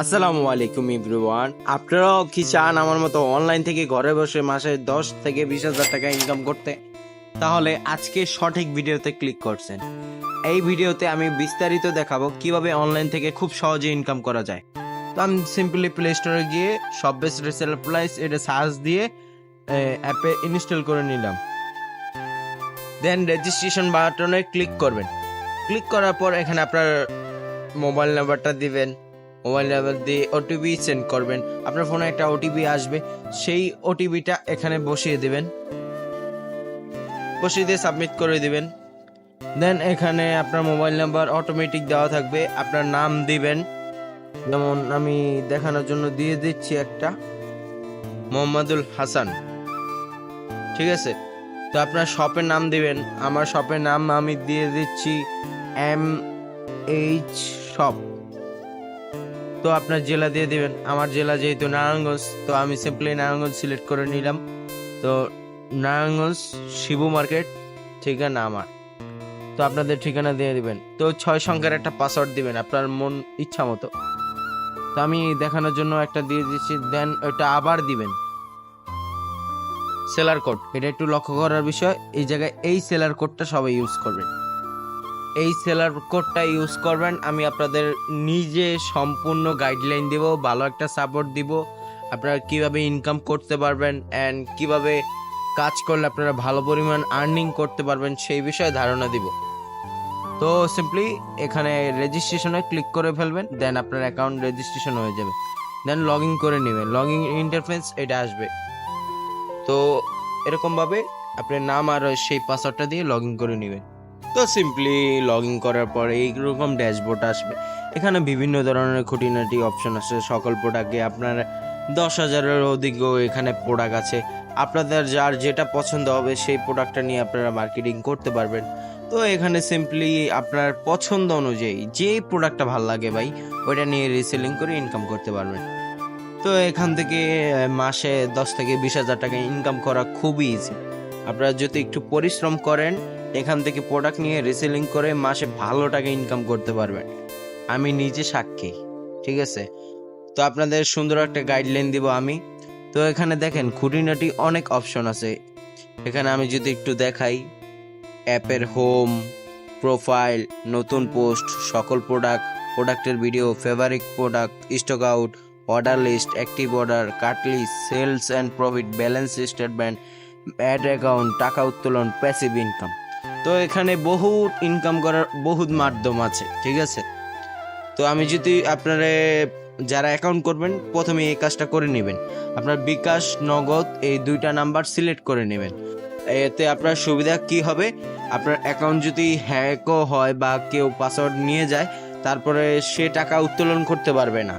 আসসালামু আলাইকুম, এভরিওয়ান। আপনারাও কি চান আমার মতো অনলাইন থেকে ঘরে বসে মাসে দশ থেকে বিশ হাজার টাকা ইনকাম করতে? তাহলে আজকে সঠিক ভিডিওতে ক্লিক করছেন। এই ভিডিওতে আমি বিস্তারিত দেখাবো কীভাবে অনলাইন থেকে খুব সহজে ইনকাম করা যায়। তো আমি সিম্পলি প্লে স্টোরে গিয়ে সব বেস্ট রিসেল প্রাইস এটা সার্চ দিয়ে অ্যাপে ইনস্টল করে নিলাম। দেন রেজিস্ট্রেশন বাটনে ক্লিক করবেন। ক্লিক করার পর এখানে আপনার মোবাইল নাম্বারটা দিবেন। মোবাইল নাম্বার দিয়ে ওটিপি সেন্ড করবেন। আপনার ফোনে একটা ওটিপি আসবে, সেই ওটিপিটা এখানে বসিয়ে দেবেন। বসিয়ে দিয়ে সাবমিট করে দিবেন। দেন এখানে আপনার মোবাইল নাম্বার অটোমেটিক দেওয়া থাকবে, আপনার নাম দিবেন। যেমন আমি দেখানোর জন্য দিয়ে দিচ্ছি একটা, মোহাম্মদুল হাসান। ঠিক আছে? তো আপনার শপের নাম দিবেন। আমার শপের নাম আমি দিয়ে দিচ্ছি এম এইচ শপ তো আপনার জেলা দিয়ে দিবেন। আমার জেলা যেহেতু নারায়ণগঞ্জ, তো আমি সিম্পলি নারায়ণগঞ্জ সিলেক্ট করে নিলাম। তো নারায়ণগঞ্জ শিবু মার্কেট ঠিকানা আমার। তো আপনাদের ঠিকানা দিয়ে দিবেন। তো ছয় সংখ্যার একটা পাসওয়ার্ড দিবেন, আপনার মন ইচ্ছা মতো। তো আমি দেখানোর জন্য একটা দিয়ে দিচ্ছি দেন ওটা আবার দিবেন। সেলার কোড এটা একটু লক্ষ্য করার বিষয়, এই জায়গায় এই সেলার কোডটা সবাই ইউজ করবেন এই সেলার কোডটা ইউজ করবেন, আমি আপনাদের নিজে সম্পূর্ণ গাইডলাইন দিব, ভালো একটা সাপোর্ট দিব, আপনারা কীভাবে ইনকাম করতে পারবেন অ্যান্ড কীভাবে কাজ করলে আপনারা ভালো পরিমাণ আর্নিং করতে পারবেন, সেই বিষয়ে ধারণা দিব। তো সিম্পলি এখানে রেজিস্ট্রেশনে ক্লিক করে ফেলবেন দেন আপনার অ্যাকাউন্ট রেজিস্ট্রেশন হয়ে যাবে। দেন লগ ইন করে নেবেন লগ ইন ইন্টারফেস এটা আসবে। তো এরকমভাবে আপনার নাম আর সেই পাসওয়ার্ডটা দিয়ে লগ ইন করে নেবেন। তো সিম্পলি লগ ইন করার পর এইরকম ড্যাশবোর্ড আসবে। এখানে বিভিন্ন ধরনের খুঁটিনাটি অপশন আছে। সকল প্রোডাক্টে আপনার দশ হাজারের অধিকও এখানে প্রোডাক্ট আছে। আপনাদের যার যেটা পছন্দ হবে সেই প্রোডাক্টটা নিয়ে আপনারা মার্কেটিং করতে পারবেন। তো এখানে সিম্পলি আপনার পছন্দ অনুযায়ী যে প্রোডাক্টটা ভালো লাগে ভাই, ওইটা নিয়ে রিসেলিং করে ইনকাম করতে পারবেন। তো এখান থেকে মাসে দশ থেকে বিশ হাজার টাকা ইনকাম করা খুবই ইজি আপনারা যদি একটু পরিশ্রম করেন এখান থেকে প্রোডাক্ট নিয়ে রিসেলিং করে মাসে ভালো টাকা ইনকাম করতে পারবেন। আমি নিজে সাক্ষী, ঠিক আছে? তো আপনাদের সুন্দর একটা গাইডলাইন দিব আমি। তো এখানে দেখেন, খুঁটিনাটি অনেক অপশন আছে। এখানে আমি যদি একটু দেখাই, অ্যাপের হোম প্রোফাইল নতুন পোস্ট সকল প্রোডাক্ট প্রোডাক্টের video favourite product stock out order list active order cut list sales and profit balance statement add account টাকা উত্তোলন প্যাসিভ ইনকাম তো এখানে বহুত ইনকাম করার বহুত মাধ্যম আছে, ঠিক আছে? তো আমি যদি আপনারা, যারা অ্যাকাউন্ট করবেন, প্রথমে এই কাজটা করে নেবেন। আপনার বিকাশ, নগদ, এই দুইটা নাম্বার সিলেক্ট করে নেবেন। এতে আপনার সুবিধা কি হবে? আপনার অ্যাকাউন্ট যদি হ্যাকও হয় বা কেউ পাসওয়ার্ড নিয়ে যায়, তারপরে সে টাকা উত্তোলন করতে পারবে না।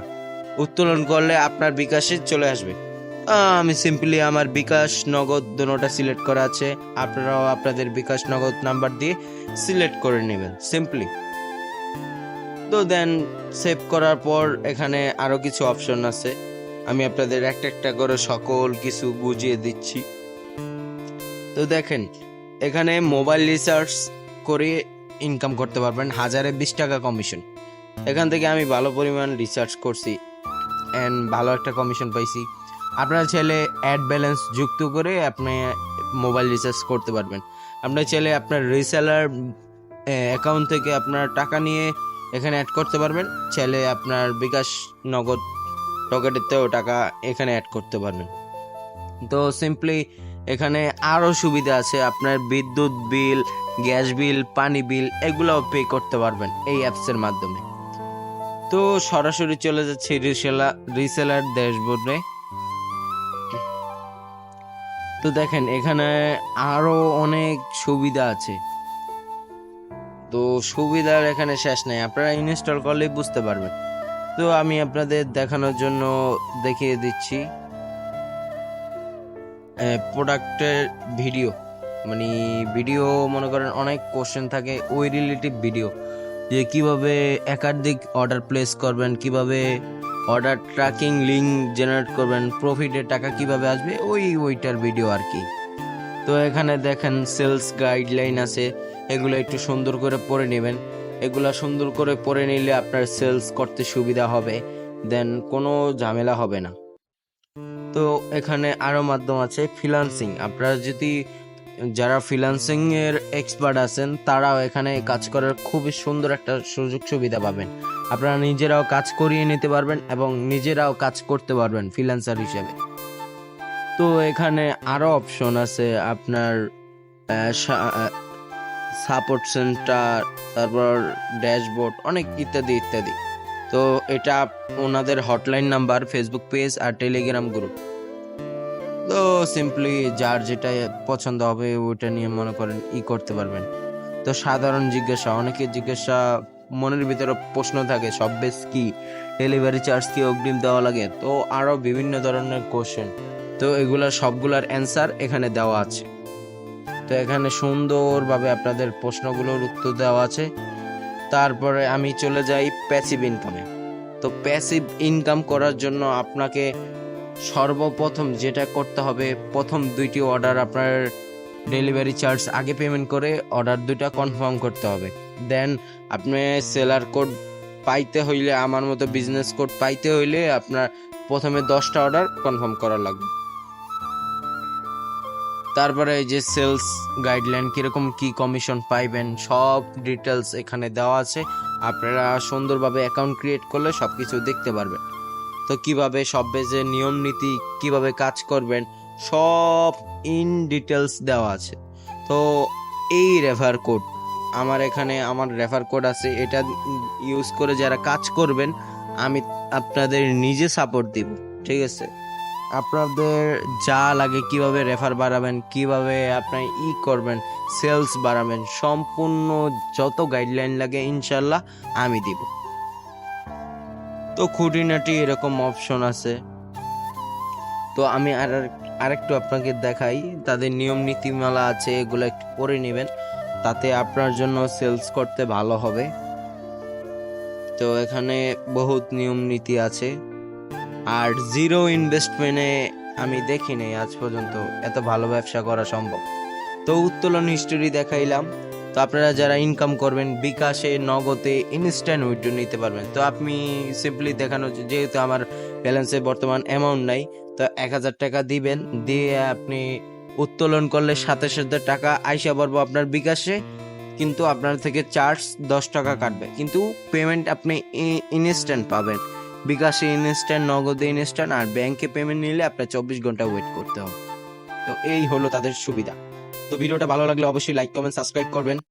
উত্তোলন করলে আপনার বিকাশে চলে আসবে। আমি সিম্পলি আমার বিকাশ নগদ দুটোটা সিলেক্ট করা আছে। আপনারাও আপনাদের বিকাশ নগদ নাম্বার দিয়ে সিলেক্ট করে নেবেন সিম্পলি তো দেন সেভ করার পর এখানে আরও কিছু অপশন আছে। আমি আপনাদের একটা একটা করে সকল কিছু বুঝিয়ে দিচ্ছি। তো দেখেন, এখানে মোবাইল রিসার্চ করে ইনকাম করতে পারবেন হাজারে বিশ টাকা কমিশন এখান থেকে আমি ভালো পরিমাণ রিসার্চ করছি অ্যান্ড ভালো একটা কমিশন পাইছি। আপনারা চাইলে অ্যাড ব্যালেন্স যুক্ত করে আপনি মোবাইল রিচার্জ করতে পারবেন। আপনার চাইলে আপনার রিসেলার অ্যাকাউন্ট থেকে আপনার টাকা নিয়ে এখানে অ্যাড করতে পারবেন। চাইলে আপনার বিকাশ নগদ পকেটেতেও টাকা এখানে অ্যাড করতে পারবেন। তো সিম্পলি এখানে আরও সুবিধা আছে। আপনার বিদ্যুৎ বিল, গ্যাস বিল, পানি বিল এগুলোও পে করতে পারবেন এই অ্যাপসের মাধ্যমে। তো সরাসরি চলে যাচ্ছে রিসেলার রিসেলার ড্যাশবোর্ডে তো দেখেন, এখানে আরও অনেক সুবিধা আছে। তো সুবিধার এখানে শেষ নেই, আপনারা ইনস্টল করলেই বুঝতে পারবেন। তো আমি আপনাদের দেখানোর জন্য দেখিয়ে দিচ্ছি প্রোডাক্টের ভিডিও মানে ভিডিও মনে করেন, অনেক কোশ্চেন থাকে, ওই রিলেটিভ ভিডিও যে কীভাবে একাধিক অর্ডার প্লেস করবেন, কীভাবে অর্ডার ট্র্যাকিং লিঙ্ক জেনারেট করবেন, প্রফিটের টাকা কীভাবে আসবে, ওই ওইটার ভিডিও আর কি। তো এখানে দেখেন সেলস গাইডলাইন আছে, এগুলো একটু সুন্দর করে পড়ে নেবেন। এগুলো সুন্দর করে পড়ে নিলে আপনার সেলস করতে সুবিধা হবে, দেন কোনো ঝামেলা হবে না। তো এখানে আরও মাধ্যম আছে ফ্রিলান্সিং আপনারা যদি যারা ফ্রিলান্সিং এর এক্সপার্ট আছেন, তারাও এখানে কাজ করার খুবই সুন্দর একটা সুযোগ সুবিধা পাবেন। আপনারা নিজেরাও কাজ করিয়ে নিতে পারবেন এবং নিজেরাও কাজ করতে পারবেন ফ্রিল্যান্সার হিসেবে। তো এখানে আরও অপশন আছে আপনার সাপোর্ট সেন্টার তারপর ড্যাশবোর্ড অনেক ইত্যাদি ইত্যাদি। তো এটা ওনাদের হটলাইন নাম্বার ফেসবুক পেজ আর টেলিগ্রাম গ্রুপ তো সিম্পলি যার যেটা পছন্দ হবে ওইটা নিয়ে মনে করেন ই করতে পারবেন। তো সাধারণ জিজ্ঞাসা, অনেকে জিজ্ঞাসা মনের ভিতরে প্রশ্ন থাকে, সব বেশ কি? ডেলিভারি চার্জ কি অগ্রিম দেওয়া লাগে? তো আরও বিভিন্ন ধরনের কোশ্চেন তো এগুলার সবগুলার অ্যান্সার এখানে দেওয়া আছে। তো এখানে সুন্দরভাবে আপনাদের প্রশ্নগুলোর উত্তর দেওয়া আছে। তারপরে আমি চলে যাই প্যাসিভ ইনকামে তো প্যাসিভ ইনকাম করার জন্য আপনাকে সর্বপ্রথম যেটা করতে হবে, প্রথম দুইটি অর্ডার আপনার ডেলিভারি চার্জ আগে পেমেন্ট করে অর্ডার দুইটা কনফার্ম করতে হবে। দেন আপনি সেলার কোড পাইতে হইলে, আমার মতো বিজনেস কোড পাইতে হইলে আপনার প্রথমে দশটা অর্ডার কনফার্ম করা লাগবে। তারপরে এই যে সেলস গাইডলাইন কীরকম কি কমিশন পাইবেন, সব ডিটেলস এখানে দেওয়া আছে। আপনারা সুন্দরভাবে অ্যাকাউন্ট ক্রিয়েট করলে সব কিছু দেখতে পারবেন। তো কীভাবে সব বেজে নিয়ম নীতি কীভাবে কাজ করবেন, সব ইন ডিটেলস দেওয়া আছে। তো এই রেফার কোড আমার এখানে আমার রেফার কোড আছে, এটা ইউজ করে যারা কাজ করবেন, আমি আপনাদের নিজে সাপোর্ট দিব, ঠিক আছে? আপনাদের যা লাগে কীভাবে রেফার বাড়াবেন, কীভাবে আপনার ই করবেন সেলস বাড়াবেন, সম্পূর্ণ যত গাইডলাইন লাগে, ইনশাল্লাহ আমি দিব। তো খুঁটিনাটি এরকম অপশন আছে। তো আমি আর আরেকটু আপনাকে দেখাই, তাদের নিয়ম নীতিমালা আছে, এগুলো একটু পড়ে নেবেন, তাতে আপনার জন্য সেলস করতে ভালো হবে। তো এখানে বহুত নিয়ম নীতি আছে। আর জিরো ইনভেস্টমেন্টে আমি দেখিনি আজ পর্যন্ত এত ভালো ব্যবসা করা সম্ভব। তো উত্তোলন হিস্টোরি দেখাইলাম তো আপনারা যারা ইনকাম করবেন, বিকাশে, নগদে ইনস্ট্যান্ট উইথড্র নিতে পারবেন। তো আপনি সিম্পলি দেখানো যেহেতু আমার ব্যালেন্সে বর্তমান অ্যামাউন্ট নাই, তো এক হাজার টাকা দিবেন, দিয়ে আপনি উত্তোলন করলে সাথে সাথে টাকা আইসা পড়ব আপনার বিকাশে, কিন্তু আপনার থেকে চার্জ দশ টাকা কাটবে। কিন্তু পেমেন্ট আপনি ইনস্ট্যান্ট পাবেন। বিকাশে ইনস্ট্যান্ট নগদে ইনস্ট্যান্ট আর ব্যাংকে পেমেন্ট নিলে আপনার চব্বিশ ঘণ্টা ওয়েট করতে হবে। তো এই হলো তাদের সুবিধা। তো ভিডিওটা ভালো লাগলে অবশ্যই লাইক কমেন্ট সাবস্ক্রাইব করবেন।